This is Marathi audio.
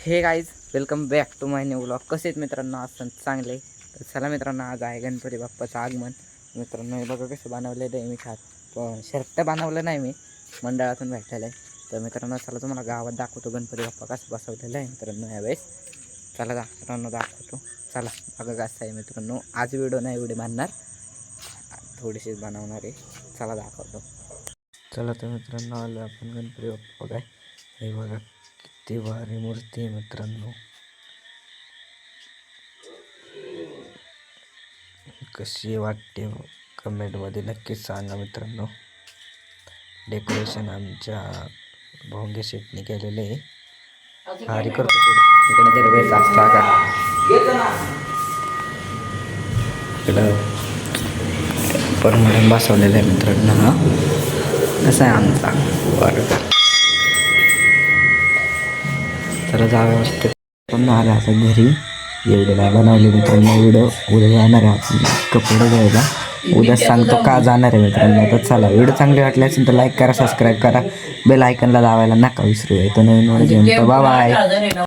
Hey guys welcome back to my new blog कसे आहेत मित्रांनो? असं चांगले. तर चला मित्रांनो आज आहे गणपती बाप्पाचं आगमन. मित्रांनो हे बघा कसं बनवलेलं आहे मी खात. पण शर्ट बनवलं नाही मी मंडळातून भेटलेलं आहे तर मित्रांनो चला तुम्हाला गावात दाखवतो गणपती बाप्पा कसं बसवलेलं आहे मित्रांनो यावेळेस चला दा मित्रांनो दाखवतो. चला बघा कसं आहे मित्रांनो आज व्हिडिओ नाही एवढी बांधणार थोडीशीच बनवणार आहे. चला दाखवतो. चला तर मित्रांनो आलो आपण गणपती बाप्पा काय हे बघा. किती भारी मूर्ती मित्रांनो. कशी वाटते कमेंटमध्ये नक्कीच सांगा मित्रांनो. डेकोरेशन आमच्या भोंगे शेटने केलेले आहे. भारी करतो इकडे दरवेळेस असता का इकडं परमनंट बसवलेलं आहे मित्रांनो. हा. कसा आहे आमचा? वर्ग तर जाऊया पण आलं आता घरी एवढे काय बनवले मित्रांनो व्हिडिओ. उद्या जाणार आहे आपण कपडे घ्यायला. उद्या सांगतो का जाणार आहे मित्रांनो. तर चला व्हिडिओ चांगली वाटले असेल तर लाईक करा सबस्क्राईब करा. बेल आयकनला दाबायला नका विसरू येतो नवीन व्हिडिओ बाबा बाय